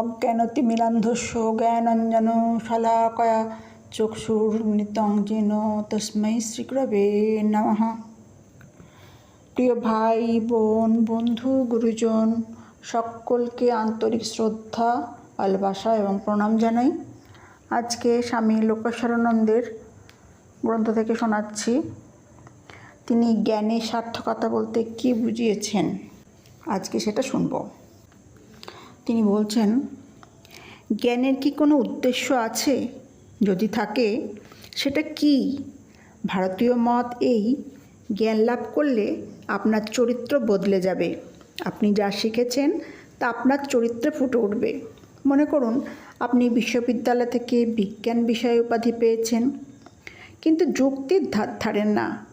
অজ্ঞানতিমিলান্ধস্য জ্ঞানঞ্জন শলাকয়া চক্ষুর্মিলিতং যেন তস্मै শ্রীগুরবে নমঃ। প্রিয় ভাই, বোন, বন্ধু, গুরুজন, সকলকে আন্তরিক শ্রদ্ধা, ভালোবাসা এবং প্রণাম জানাই। আজকে স্বামী লোকেশ্বরানন্দের গ্রন্থ থেকে শোনাচ্ছি। তিনি জ্ঞানের সার্থকতা বলতে কী বুঝিয়েছেন? আজকে সেটা শুনব। তিনি বলছেন, জ্ঞানের কি কোনো উদ্দেশ্য আছে? যদি থাকে, সেটা কি? ভারতীয় মত এই, জ্ঞান লাভ করলে আপনার চরিত্র বদলে যাবে। আপনি যা শিখেছেন, তা আপনার চরিত্রে ফুটে উঠবে। মনে করুন, আপনি বিশ্ববিদ্যালয় থেকে বিজ্ঞান বিষয়ে উপাধি পেয়েছেন। কিন্তু যুক্তির ধার ধারেন না।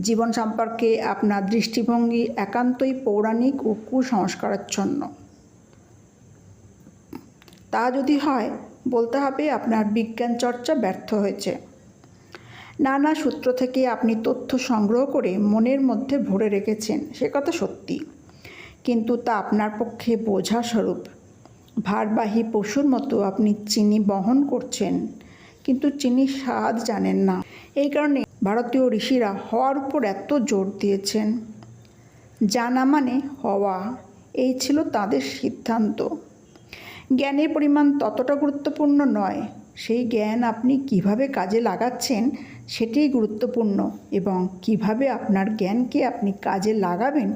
জীবন সম্পর্কে আপনার দৃষ্টিভঙ্গি একান্তই পৌরাণিক ও কুসংস্কারাচ্ছন্ন। তা যদি হয়, বলতে হবে আপনার বিজ্ঞান চর্চা ব্যর্থ হয়েছে। নানা সূত্র থেকে আপনি তথ্য সংগ্রহ করে মনের মধ্যে ভরে রেখেছেন, সে কথা সত্যি। কিন্তু তা আপনার পক্ষে বোঝা স্বরূপ। ভারবাহী পশুর মতো আপনি চিনি বহন করছেন, কিন্তু চিনি স্বাদ জানেন না। এই কারণে ভারতীয় ঋষিরা হওয়ার উপর এত জোর দিয়েছেন। জানা মানে হওয়া, এই ছিল তাদের সিদ্ধান্ত। জ্ঞানের পরিমাণ ততটা গুরুত্বপূর্ণ নয়। সেই জ্ঞান আপনি কীভাবে কাজে লাগাচ্ছেন সেটাই গুরুত্বপূর্ণ এবং কীভাবে আপনার জ্ঞানকে আপনি কাজে লাগাবেন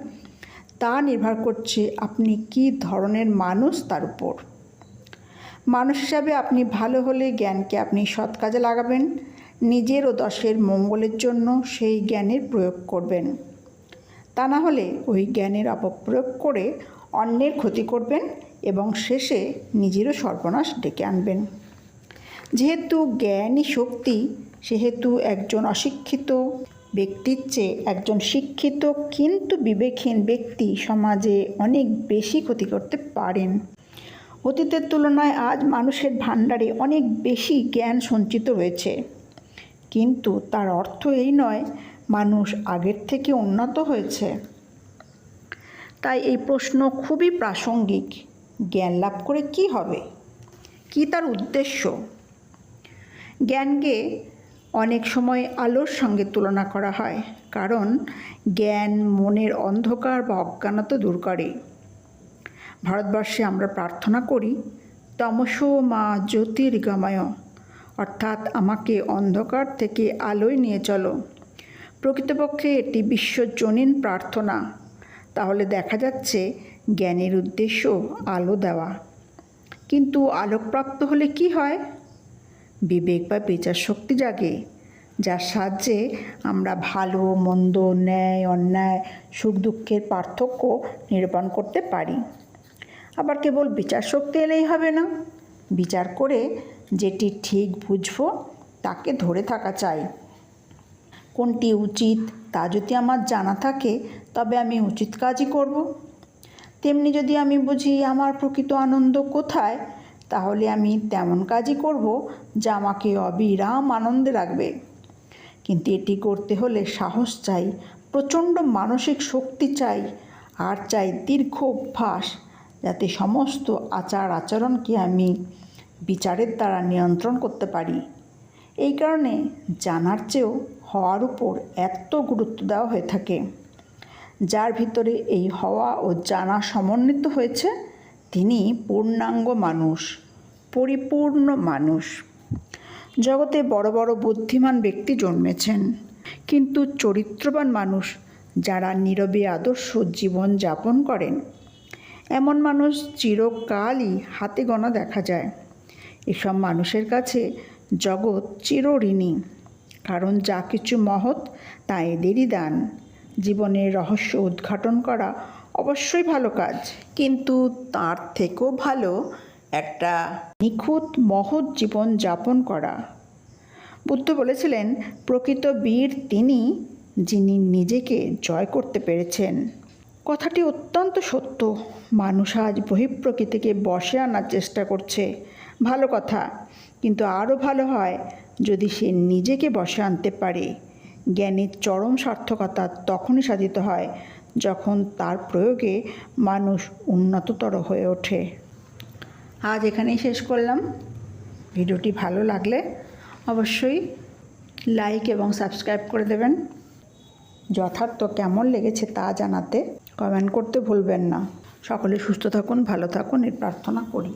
তা নির্ভর করছে আপনি কী ধরনের মানুষ তার উপর। মানুষ হিসাবে আপনি ভালো হলে জ্ঞানকে আপনি সৎ কাজে লাগাবেন, নিজের ও দশের মঙ্গলের জন্য সেই জ্ঞানের প্রয়োগ করবেন। তা না হলে ওই জ্ঞানের অপপ্রয়োগ করে অন্যের ক্ষতি করবেন এবং শেষে নিজেরও সর্বনাশ ডেকে আনবেন। যেহেতু জ্ঞানই শক্তি, সেহেতু একজন অশিক্ষিত ব্যক্তির চেয়ে একজন শিক্ষিত কিন্তু বিবেকহীন ব্যক্তি সমাজে অনেক বেশি ক্ষতি করতে পারেন। অতীতের তুলনায় আজ মানুষের ভাণ্ডারে অনেক বেশি জ্ঞান সঞ্চিত রয়েছে। কিন্তু তার অর্থ এই নয় মানুষ আগের থেকে উন্নত হয়েছে? তাই এই প্রশ্ন খুবই প্রাসঙ্গিক। জ্ঞান লাভ করে কি হবে? কি তার উদ্দেশ্য? জ্ঞানকে অনেক সময় আলোর সঙ্গে তুলনা করা হয়, কারণ জ্ঞান মনের অন্ধকার বা অজ্ঞানতা দূর করে। ভারতবর্ষে আমরা প্রার্থনা করি, তমসো মা জ্যোতির্গময়। অর্থাৎ আমাকে অন্ধকার থেকে আলোয় নিয়ে চলো। প্রকৃতপক্ষে এটি বিশ্বজনীন প্রার্থনা। তাহলে দেখা যাচ্ছে জ্ঞানের উদ্দেশ্য আলো দেওয়া। কিন্তু আলোকপ্রাপ্ত হলে কি হয়? বিবেক বা বিচার শক্তি জাগে, যার সাহায্যে আমরা ভালো, মন্দ, ন্যায়, অন্যায়, সুখ, দুঃখের পার্থক্য নিরূপণ করতে পারি। আবার কেবল বিচার শক্তি এলেই হবে না। বিচার করে যেটি ঠিক বুঝব, তাকে ধরে থাকা চাই। কোনটি উচিত তা যদি আমার জানা থাকে, তবে আমি উচিত কাজই করব। তেমনি যদি আমি বুঝি আমার প্রকৃত আনন্দ কোথায়, তাহলে আমি তেমন কাজই করব যা আমাকে অবিরাম আনন্দে রাখবে কিন্তু এটি করতে হলে সাহস চাই, প্রচণ্ড মানসিক শক্তি চাই, আর চাই দীর্ঘ অভ্যাস যাতে সমস্ত আচার আচরণকে আমি বিচারের দ্বারা নিয়ন্ত্রণ করতে পারি। এই কারণে জানার চেয়েও হওয়ার উপর এত গুরুত্ব দেওয়া হয়ে থাকে। যার ভিতরে এই হওয়া ও জানা সমন্বিত হয়েছে, তিনি পূর্ণাঙ্গ মানুষ, পরিপূর্ণ মানুষ। জগতে বড় বড় বুদ্ধিমান ব্যক্তি জন্মেছেন, কিন্তু চরিত্রবান মানুষ যারা নীরবে আদর্শ জীবন যাপন করেন। এমন মানুষ চিরকালই হাতে গোনা দেখা যায়। এসব মানুষের কাছে জগৎ চিরঋণী। কারণ যা কিছু মহৎ তা এদেরই দান। জীবনের রহস্য উদ্ঘাটন করা অবশ্যই ভালো কাজ। কিন্তু তার থেকেও ভালো একটা নিখুঁত মহৎ জীবন যাপন করা। বুদ্ধ বলেছিলেন, প্রকৃত বীর তিনি যিনি নিজেকে জয় করতে পেরেছেন। কথাটি অত্যন্ত সত্য। মানুষ আজ বহিঃপ্রকৃতিকে বসে আনার চেষ্টা করছে। ভালো কথা। কিন্তু আরও ভালো হয়, যদি সে নিজেকে বসে আনতে পারে। জ্ঞানের চরম সার্থকতা তখনই সাধিত হয়, যখন তার প্রয়োগে মানুষ উন্নততর হয়ে ওঠে। আজ এখানেই শেষ করলাম। ভিডিওটি ভালো লাগলে অবশ্যই লাইক এবং সাবস্ক্রাইব করে দেবেন। যথার্থ কেমন লেগেছে তা জানাতে কমেন্ট করতে ভুলবেন না। সকলে সুস্থ থাকুন ভালো থাকুন এর প্রার্থনা করি।